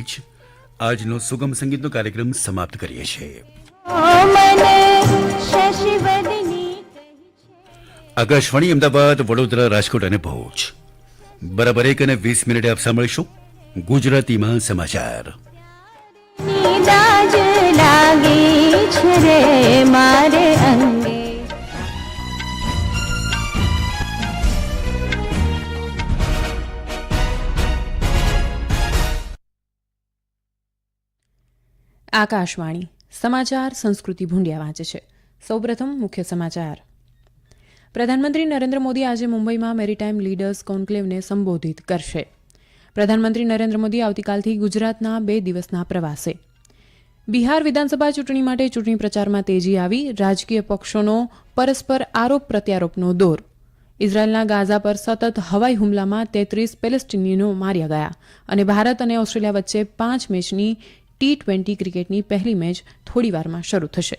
જ આજનો સુગમ સંગીતનો કાર્યક્રમ સમાપ્ત કરીએ છીએ. આકાશવાણી અમદાવાદ વડોદરા રાજકોટ અને ભુજ. બરાબર એક અને વીસ મિનિટે આપ સાંભળીશું ગુજરાતીમાં સમાચાર. લાગે છે રે મારે અંગે આકાશવાણી, સમાચાર, સંસ્કૃતિ ભૂંડિયા વાંચે છે. સૌપ્રથમ મુખ્ય સમાચાર. પ્રધાનમંત્રી નરેન્દ્ર મોદી આજે મુંબઈમાં મેરીટાઈમ લીડર્સ કોન્ક્લેવને સંબોધિત કરશે. પ્રધાનમંત્રી નરેન્દ્ર મોદી આવતીકાલથી ગુજરાતના બે દિવસના પ્રવાસે. બિહાર વિધાનસભા ચૂંટણી માટે ચૂંટણી પ્રચારમાં તેજી આવી, રાજકીય પક્ષોનો પરસ્પર આરોપ પ્રત્યારોપનો દોર. ઇઝરાયેલના ગાઝા પર સતત હવાઈ હુમલામાં તેત્રીસ પેલેસ્ટિનીનો માર્યા ગયા અને ભારત અને ઓસ્ટ્રેલિયા વચ્ચે પાંચ મેચની ટી ટ્વેન્ટી ક્રિકેટની પહેલી મેચ થોડીવારમાં શરૂ થશે.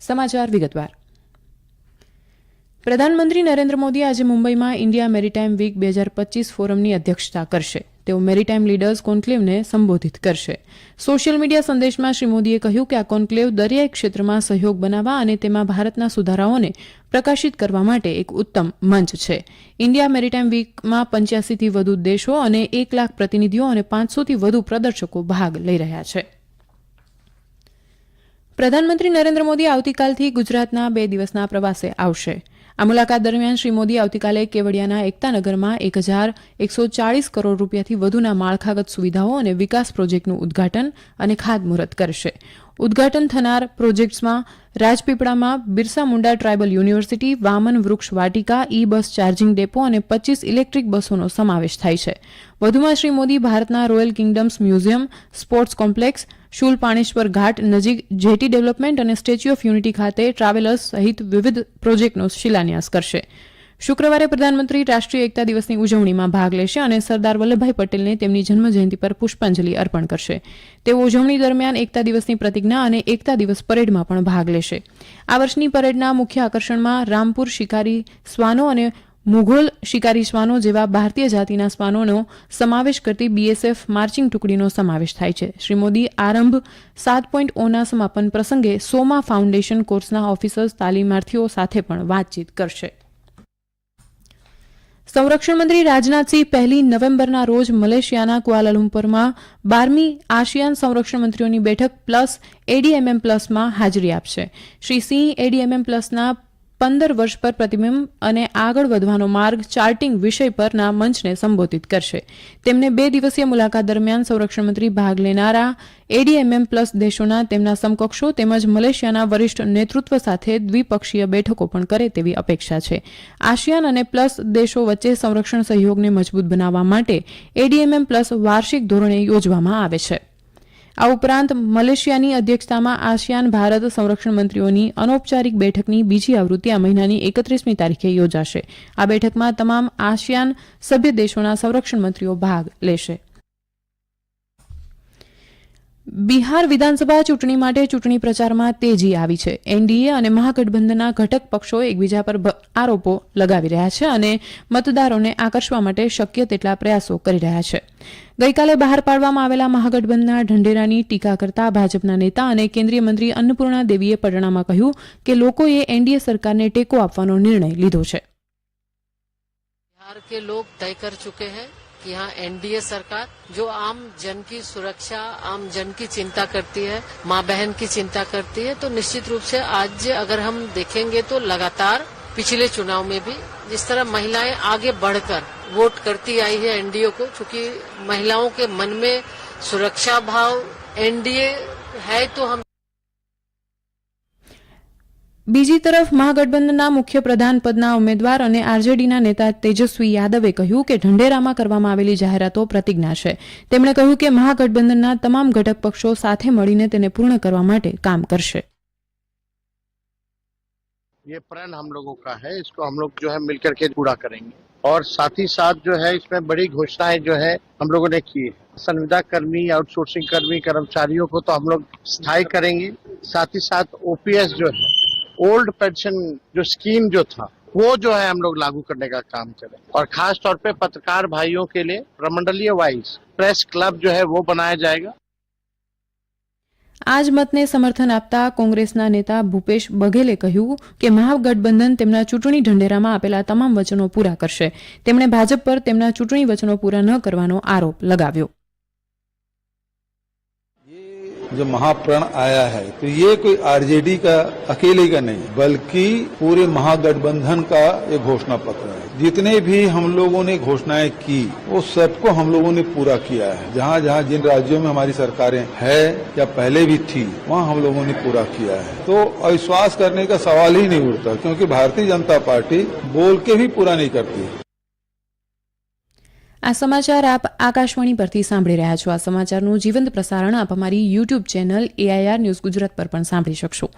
સમાચાર વિગતવાર. પ્રધાનમંત્રી નરેન્દ્ર મોદી આજે મુંબઈમાં ઇન્ડિયા મેરીટાઈમ વીક બે હજાર પચીસ ફોરમની અધ્યક્ષતા કરશે. તેઓ મેરીટાઈમ લીડર્સ કોન્કલેવને સંબોધિત કરશે. સોશિયલ મીડિયા સંદેશમાં શ્રી મોદીએ કહ્યું કે આ કોન્ક્લેવ દરિયાઈ ક્ષેત્રમાં સહયોગ બનાવવા અને તેમાં ભારતના સુધારાઓને પ્રકાશિત કરવા માટે એક ઉત્તમ મંચ છે. ઇન્ડિયા મેરીટાઈમ વીકમાં પંચ્યાસીથી વધુ દેશો અને એક લાખ પ્રતિનિધિઓ અને પાંચસોથી વધુ પ્રદર્શકો ભાગ લઈ રહ્યા છે. પ્રધાનમંત્રી નરેન્દ્ર મોદી આવતીકાલથી ગુજરાતના બે દિવસના પ્રવાસે આવશે. આ મુલાકાત દરમિયાન શ્રી મોદી આવતીકાલે કેવડિયાના એકતાનગરમાં એક હજાર એકસો ચાળીસ કરોડ રૂપિયાથી વધુના માળખાગત સુવિધાઓ અને વિકાસ પ્રોજેક્ટનું ઉદઘાટન અને ખાતમુહૂર્ત કરશે. ઉદ્ઘાટન થનાર પ્રોજેક્ટ્સમાં રાજપીપળામાં બિરસા મુંડા ટ્રાયબલ યુનિવર્સિટી, વામન વૃક્ષ વાટિકા ઈ બસ ચાર્જિંગ ડેપો અને પચીસ ઇલેક્ટ્રિક બસોનો સમાવેશ થાય છે. વધુમાં શ્રી મોદી ભારતના royal kingdoms museum, sports complex Shoolpaneshwar ghat નજીક જેટી ડેવલપમેન્ટ અને સ્ટેચ્યુ ઓફ યુનિટી ખાતે ટ્રાવેલર્સ સહિત વિવિધ પ્રોજેક્ટનો શિલાન્યાસ કરશે. શુક્રવારે પ્રધાનમંત્રી રાષ્ટ્રીય એકતા દિવસની ઉજવણીમાં ભાગ લેશે અને સરદાર વલ્લભભાઈ પટેલને તેમની જન્મજયંતિ પર પુષ્પાંજલિ અર્પણ કરશે. તેઓ ઉજવણી દરમિયાન એકતા દિવસની પ્રતિજ્ઞા અને એકતા દિવસ પરેડમાં પણ ભાગ લેશે. આ વર્ષની પરેડના મુખ્ય આકર્ષણમાં રામપુર શિકારી શ્વાનો અને મુઘોલ શિકારી શ્વાનો જેવા ભારતીય જાતિના શ્વાનોનો સમાવેશ કરતી બીએસએફ માર્ચિંગ ટુકડીનો સમાવેશ થાય છે. શ્રી મોદી આરંભ સાત પોઈન્ટ ઓના સમાપન પ્રસંગે સોમા ફાઉન્ડેશન કોર્સના ઓફિસર્સ, તાલીમાર્થીઓ સાથે પણ વાતચીત કરશે. સંરક્ષણ મંત્રી રાજનાથસિંહ પહેલી નવેમ્બરના રોજ મલેશિયાના ક્વાલાલુમ્પુરમાં બારમી આસિયાન સંરક્ષણ મંત્રીઓની બેઠક પ્લસ એડીએમએમ પ્લસમાં હાજરી આપશે. શ્રી સિંહ એડીએમએમ પ્લસના પંદર વર્ષ પર પ્રતિબિંબ અને આગળ વધવાનો માર્ગ ચાર્ટિંગ વિષય પરના મંચને સંબોધિત કરશે. તેમને બે દિવસીય મુલાકાત દરમિયાન સંરક્ષણ મંત્રી ભાગ લેનારા એડીએમએમ પ્લસ દેશોના તેમના સમકક્ષો તેમજ મલેશિયાના વરિષ્ઠ નેતૃત્વ સાથે દ્વિપક્ષીય બેઠકો પણ કરે તેવી અપેક્ષા છે. આસિયાન અને પ્લસ દેશો વચ્ચે સંરક્ષણ સહયોગને મજબૂત બનાવવા માટે એડીએમએમ પ્લસ વાર્ષિક ધોરણે યોજવામાં આવે છે. આ ઉપરાંત મલેશિયાની અધ્યક્ષતામાં આસિયાન ભારત સંરક્ષણ મંત્રીઓની અનૌપચારિક બેઠકની બીજી આવૃત્તિ આ મહિનાની એકત્રીસમી તારીખે યોજાશે. આ બેઠકમાં તમામ આસિયાન સભ્ય દેશોના સંરક્ષણ મંત્રીઓ ભાગ લેશે. બિહાર વિધાનસભા ચૂંટણી માટે ચૂંટણી પ્રચારમાં તેજી આવી છે. એનડીએ અને મહાગઠબંધનના ઘટક પક્ષો એકબીજા પર આરોપો લગાવી રહ્યા છે અને મતદારોને આકર્ષવા માટે શક્ય તેટલા પ્રયાસો કરી રહ્યા છે. ગઈકાલે બહાર પાડવામાં આવેલા મહાગઠબંધનના ઢંઢેરાની ટીકા કરતા ભાજપના નેતા અને કેન્દ્રીય મંત્રી અન્નપૂર્ણા દેવીએ પટણામાં કહ્યું કે લોકોએ એનડીએ સરકારને ટેકો આપવાનો નિર્ણય લીધો છે. બિહાર કે લોક તય કર ચુકે હૈ. कि यहाँ एनडीए सरकार जो आम जन की सुरक्षा, आम जन की चिंता करती है, माँ बहन की चिंता करती है तो निश्चित रूप से आज अगर हम देखेंगे तो लगातार पिछले चुनाव में भी जिस तरह महिलाएँ आगे बढ़कर वोट करती आई है एनडीए को क्योंकि महिलाओं के मन में सुरक्षा भाव एनडीए है तो हम બીજી તરફ મહાગઠબંધનના મુખ્ય પ્રધાન પદના ઉમેદવાર અને આરજેડીના નેતા તેજસ્વી યાદવે કહ્યું કે ઢંઢેરામાં કરવામાં આવેલી જાહેરાતો પ્રતિજ્ઞા છે તેમણે કહ્યું કે મહાગઠબંધનના તમામ ઘટક પક્ષો સાથે મળીને તેને પૂર્ણ કરવા માટે કામ કરશે ये प्रण हम लोगों का है इसको हम लोग जो है मिलकर के पूरा करेंगे और साथ ही साथ जो है इसमें बड़ी घोषणाएं जो है हम लोगों ने की है संविदा कर्मी आउटसोर्सिंग कर्मी कर्मचारियों को तो हम लोग स्थायी करेंगे साथ ही साथ ओपीएस जो है ओल्ड पेंशन जो स्कीम जो था वो जो है हम लोग लागू करने का काम करें और खास तौर पे पत्रकार भाइयों के लिए प्रमंडलीय वाइज प्रेस क्लब जो है वो बनाया जाएगा આ જ મતને સમર્થન આપતા કોંગ્રેસના નેતા ભૂપેશ બઘેલે કહ્યું કે મહાગઠબંધન તેમના ચૂંટણી ઢંઢેરામાં આપેલા તમામ વચનો પૂરા કરશે તેમણે ભાજપ પર તેમના ચૂંટણી વચનો પૂરા ન કરવાનો આરોપ લગાવ્યો जो महाप्रण आया है तो ये कोई आरजेडी का, अकेले का नहीं, बल्कि पूरे महागठबंधन का ये घोषणा पत्र है। जितने भी हम लोगों ने घोषणाएँ की, वो सबको हम लोगों ने पूरा किया है। जहाँ जहाँ जिन राज्यों में हमारी सरकारें है, या पहले भी थी, वहाँ हम लोगों ने पूरा किया है। तो अविश्वास करने का सवाल ही नहीं उठता, क्योंकि भारतीय जनता पार्टी बोल के भी पूरा नहीं करती। આ સમાચાર આપ આકાશવાણી પરથી સાંભળી રહ્યા છો. આ સમાચારનું જીવંત પ્રસારણ આપ અમારી YouTube channel AIR news Gujarat પર પણ સાંભળી શકશો.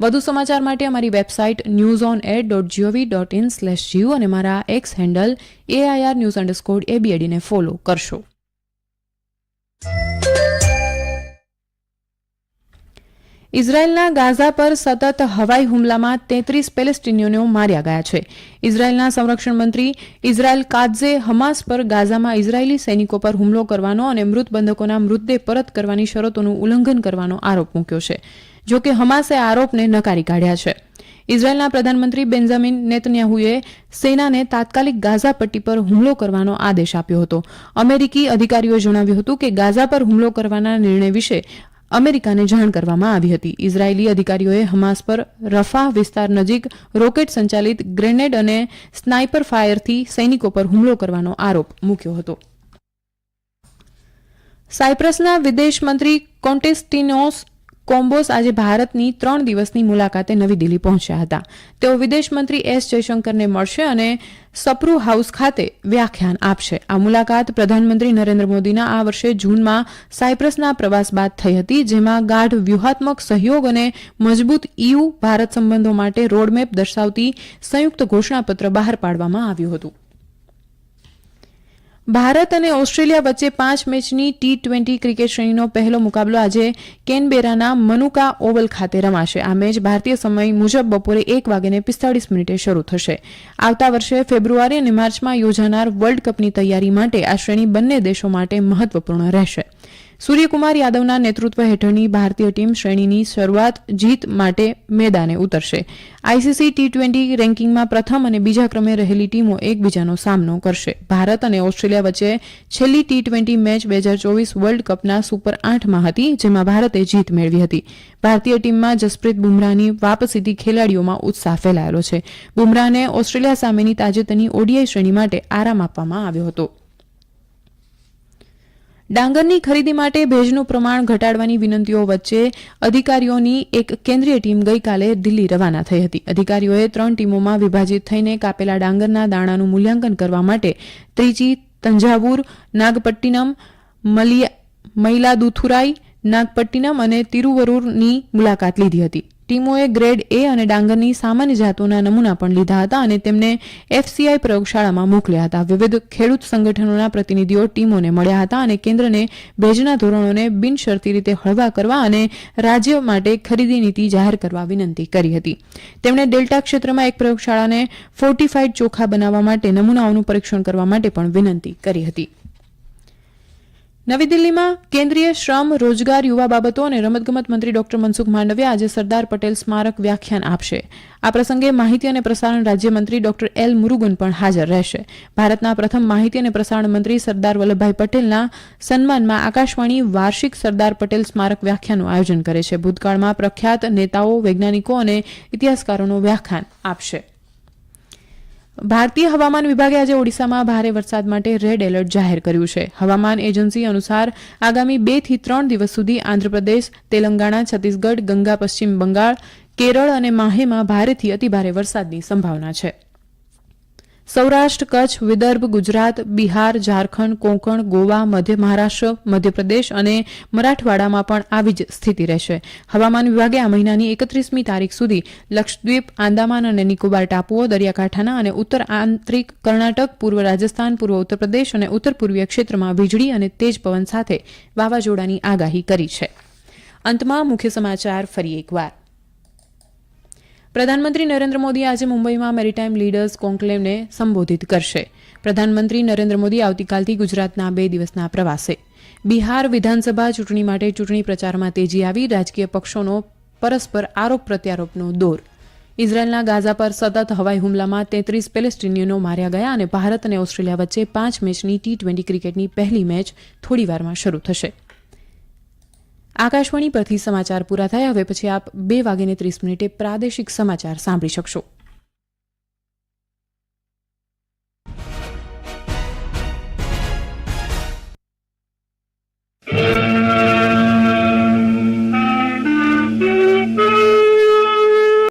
વધુ સમાચાર માટે અમારી website news on air dot GOV dot in slash GO અને મારા X handle AIR news underscore એબીએડીને follow કરશો. ઇઝરાયેલના ગાઝા પર સતત હવાઈ હુમલામાં તેત્રીસ પેલેસ્ટીનીઓને માર્યા ગયા છે. ઇઝરાયેલના સંરક્ષણ મંત્રી ઇઝરાયેલ કાદઝે હમાસ પર ગાઝામાં ઇઝરાયેલી સૈનિકો પર હુમલો કરવાનો અને મૃત બંધકોના મૃતદેહ પરત કરવાની શરતોનું ઉલ્લંઘન કરવાનો આરોપ મૂક્યો છે, જો કે હમાસે આરોપને નકારી કાઢ્યા છે. ઇઝરાયેલના પ્રધાનમંત્રી બેન્જામિન નેતન્યાહુએ સેનાને તાત્કાલિક ગાઝા પટ્ટી પર હુમલો કરવાનો આદેશ આપ્યો હતો. અમેરિકી અધિકારીઓએ જણાવ્યું હતું કે ગાઝા પર હુમલો કરવાના નિર્ણય વિશે અમેરિકાને જાણ કરવામાં આવી હતી. ઇઝરાયેલી અધિકારીઓએ હમાસ પર રફા વિસ્તાર નજીક રોકેટ સંચાલિત ગ્રેનેડ અને સ્નાઇપર ફાયરથી સૈનિકો પર હુમલો કરવાનો આરોપ મૂક્યો હતો. સાયપ્રસના વિદેશ મંત્રી કોન્ટેસ્ટિનોસ કોમ્બોસ આજે ભારતની ત્રણ દિવસની મુલાકાતે નવી દિલ્હી પહોંચ્યા હતા. તેઓ વિદેશમંત્રી એસ જયશંકરને મળશે અને સપ્રુ હાઉસ ખાતે વ્યાખ્યાન આપશે. આ મુલાકાત પ્રધાનમંત્રી નરેન્દ્ર મોદીના આ વર્ષે જૂનમાં સાયપ્રસના પ્રવાસ બાદ થઈ હતી, જેમાં ગાઢ વ્યૂહાત્મક સહયોગ અને મજબૂત ઇયુ ભારત સંબંધો માટે રોડમેપ દર્શાવતી સંયુક્ત ઘોષણાપત્ર બહાર પાડવામાં આવ્યું હતું. ભારત અને ઓસ્ટ્રેલિયા વચ્ચે પાંચ મેચની ટી ટ્વેન્ટી ક્રિકેટ શ્રેણીનો પહેલો મુકાબલો આજે કેનબેરાના મનુકા ઓવલ ખાતે રમાશે. આ મેચ ભારતીય સમય મુજબ બપોરે એક વાગ્યે પિસ્તાળીસ મિનિટે શરૂ થશે. આવતા વર્ષે ફેબ્રુઆરી અને માર્ચમાં યોજાનાર વર્લ્ડ કપની તૈયારી માટે આ શ્રેણી બંને દેશો માટે મહત્વપૂર્ણ રહેશે. સૂર્યકુમાર યાદવના નેતૃત્વ હેઠળની ભારતીય ટીમ શ્રેણીની શરૂઆત જીત માટે મેદાને ઉતરશે. આઈસીસી ટી ટ્વેન્ટી રેન્કિંગમાં પ્રથમ અને બીજા ક્રમે રહેલી ટીમો એકબીજાનો સામનો કરશે. ભારત અને ઓસ્ટ્રેલિયા વચ્ચે છેલ્લી ટી ટ્વેન્ટી મેચ બે હજાર ચોવીસ વર્લ્ડ કપના સુપર આઠમાં હતી, જેમાં ભારતે જીત મેળવી હતી. ભારતીય ટીમમાં જસપ્રીત બુમરાહની વાપસીથી ખેલાડીઓમાં ઉત્સાહ ફેલાયેલો છે. બુમરાહને ઓસ્ટ્રેલિયા સામેની તાજેતરની ઓડીઆઈ શ્રેણી માટે આરામ આપવામાં આવ્યો હતો. ડાંગરની ખરીદી માટે ભેજનું પ્રમાણ ઘટાડવાની વિનંતીઓ વચ્ચે અધિકારીઓની એક કેન્દ્રીય ટીમ ગઈકાલે દિલ્હી રવાના થઈ હતી. અધિકારીઓએ ત્રણ ટીમોમાં વિભાજિત થઈને કાપેલા ડાંગરના દાણાનું મૂલ્યાંકન કરવા માટે ત્રિચી તંજાવુર, નાગપટ્ટિનમ, મલિયા મૈલાદુથુરાઈ નાગપટ્ટિનમ અને તિરુવરૂરની મુલાકાત લીધી હતી. ટીમોએ ગ્રેડ એ અને ડાંગરની સામાન્ય જાતોના નમૂના પણ લીધા હતા અને તેમને એફસીઆઈ પ્રયોગશાળામાં મોકલ્યા હતા. વિવિધ ખેડૂત સંગઠનોના પ્રતિનિધિઓ ટીમોને મળ્યા હતા અને કેન્દ્રને ભેજના ધોરણોને બિનશરતી રીતે હળવા કરવા અને રાજ્ય માટે ખરીદી નીતિ જાહેર કરવા વિનંતી કરી હતી. તેમણે ડેલ્ટા ક્ષેત્રમાં એક પ્રયોગશાળાને ફોર્ટિફાઈડ ચોખા બનાવવા માટે નમૂનાઓનું પરીક્ષણ કરવા માટે પણ વિનંતી કરી હતી. નવી દિલ્હીમાં કેન્દ્રીય શ્રમ, રોજગાર, યુવા બાબતો અને રમતગમત મંત્રી ડોક્ટર મનસુખ માંડવીયા આજે સરદાર પટેલ સ્મારક વ્યાખ્યાન આપશે. આ પ્રસંગે માહિતી અને પ્રસારણ રાજ્યમંત્રી ડોક્ટર એલ મુરુગન પણ હાજર રહેશે. ભારતના પ્રથમ માહિતી અને પ્રસારણ મંત્રી સરદાર વલ્લભભાઈ પટેલના સન્માનમાં આકાશવાણી વાર્ષિક સરદાર પટેલ સ્મારક વ્યાખ્યાનનું આયોજન કરે છે. ભૂતકાળમાં પ્રખ્યાત નેતાઓ, વૈજ્ઞાનિકો અને ઇતિહાસકારોનું વ્યાખ્યાન આપશે. ભારતીય હવામાન વિભાગે આજે ઓડિશામાં ભારે વરસાદ માટે રેડ એલર્ટ જાહેર કર્યું છે. હવામાન એજન્સી અનુસાર આગામી બેથી ત્રણ દિવસ સુધી આંધ્રપ્રદેશ, તેલંગાણા, છત્તીસગઢ, ગંગા, પશ્ચિમ બંગાળ, કેરળ અને માહેમાં ભારેથી અતિભારે વરસાદની સંભાવના છે. સૌરાષ્ટ્ર, કચ્છ, વિદર્ભ, ગુજરાત, બિહાર, ઝારખંડ, કોંકણ, ગોવા, મધ્ય મહારાષ્ટ્ર, મધ્યપ્રદેશ અને મરાઠવાડામાં પણ આવી જ સ્થિતિ રહેશે. હવામાન વિભાગે આ મહિનાની એકત્રીસમી તારીખ સુધી લક્ષદ્વીપ, આંદામાન અને નિકોબાર ટાપુઓ, દરિયાકાંઠાના અને ઉત્તર આંતરિક કર્ણાટક, પૂર્વ રાજસ્થાન, પૂર્વ ઉત્તરપ્રદેશ અને ઉત્તર પૂર્વીય ક્ષેત્રમાં વીજળી અને તેજ પવન સાથે વાવાઝોડાની આગાહી કરી છે. અંતમાં મુખ્ય સમાચાર ફરી એકવાર. પ્રધાનમંત્રી નરેન્દ્ર મોદી આજે મુંબઈમાં મેરીટાઈમ લીડર્સ કોન્કલેવને સંબોધિત કરશે. પ્રધાનમંત્રી નરેન્દ્ર મોદી આવતીકાલથી ગુજરાતના બે દિવસના પ્રવાસે. બિહાર વિધાનસભા ચૂંટણી માટે ચૂંટણી પ્રચારમાં તેજી આવી, રાજકીય પક્ષોનો પરસ્પર આરોપ પ્રત્યારોપનો દોર. ઇઝરાયેલના ગાઝા પર સતત હવાઈ હુમલામાં તેત્રીસ પેલેસ્ટીનિયનો માર્યા ગયા અને ભારત અને ઓસ્ટ્રેલિયા વચ્ચે પાંચ મેચની ટી ટ્વેન્ટી ક્રિકેટની પહેલી મેચ થોડીવારમાં શરૂ થશે. આકાશવાણી પરથી સમાચાર પૂરા થયા. હવે પછી આપ બે વાગીને ત્રીસ મિનિટે પ્રાદેશિક સમાચાર સાંભળી શકશો.